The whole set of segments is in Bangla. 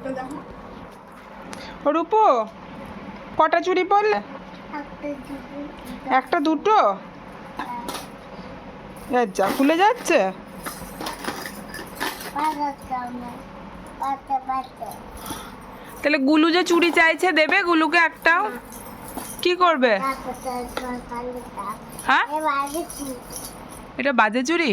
হাতটা দেখো। রূপো কটা চুড়ি পরলে? একটা দুটো। যা খুলে যাচ্ছে? তাহলে গুলু যে চুড়ি চাইছে দেবে গুলুকে একটাও? কি করবে? হ্যাঁ? এটা বাজে চুড়ি?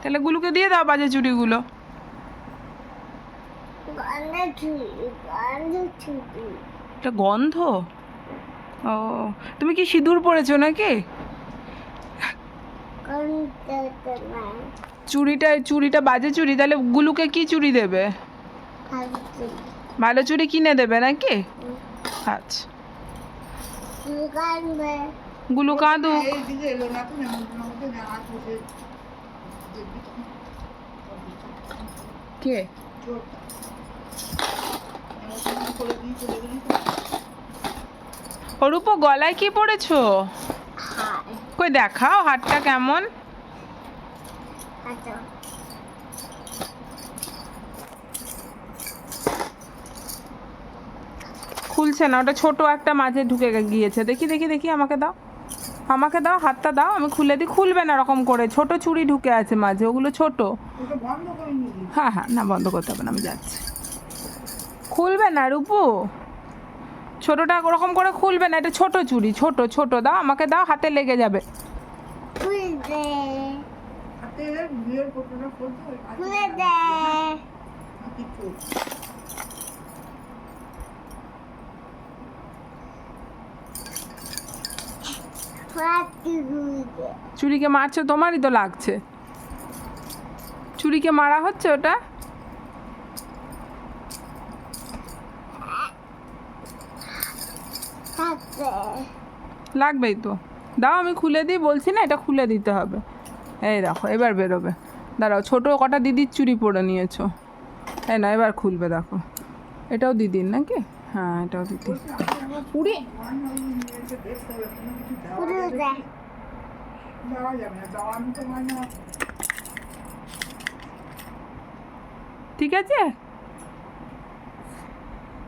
তাহলে গুলুকে দিয়ে দাও বাজে চুড়িগুলো। এটা গন্ধ? ও, তুমি কি সিঁদুর পরেছো নাকি? চুড়িটা চুড়িটা বাজে চুড়ি, তাহলে গুলুকে কি চুড়ি দেবে? ভালো চুড়ি কিনে দেবে নাকি? আচ্ছা। গুলু তখন কে? অরূপ গলায় কি পড়েছো? কই দেখাও হাতটা কেমন? খুলছে না ওটা ছোট একটা মাঝে ঢুকে গিয়েছে। দেখি দেখি দেখি আমাকে দাও। আমাকে দাও হাতটা দাও আমি খুলে দিই। খুলবে না এরকম করে। ছোট চুড়ি ঢুকে আছে মাঝে ওগুলো ছোট। হ্যাঁ হ্যাঁ না বন্ধ করতে হবে না আমি যাচ্ছি। খুলবে না রূপু? ছোটটা ওরকম করে খুলবে না এটা ছোট চুড়ি ছোট ছোট দাও আমাকে দাও হাতে লেগে যাবে। চুরিকে মারছো তোমারই তো লাগছে। চুরিকে মারা হচ্ছে ওটা? লাগবেই তো। দাও আমি খুলে দিই বলছি না এটা খুলে দিতে হবে। এই দেখো এবার বেরোবে। দাঁড়াও ছোটো কটা দিদির চুরি পরে নিয়েছো। এই না এবার খুলবে দেখো। এটাও দিদির নাকি? হ্যাঁ এটাও দিদি ঠিক আছে?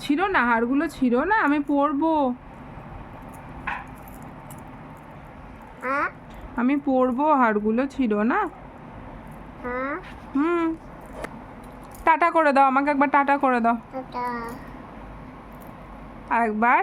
ছিল না হাড়গুলো ছিল না আমি পরবো। আমি পরবো হাড়গুলো ছিল না। হুম। টাটা করে দাও আমাকে একবার টাটা করে দাও। আর একবার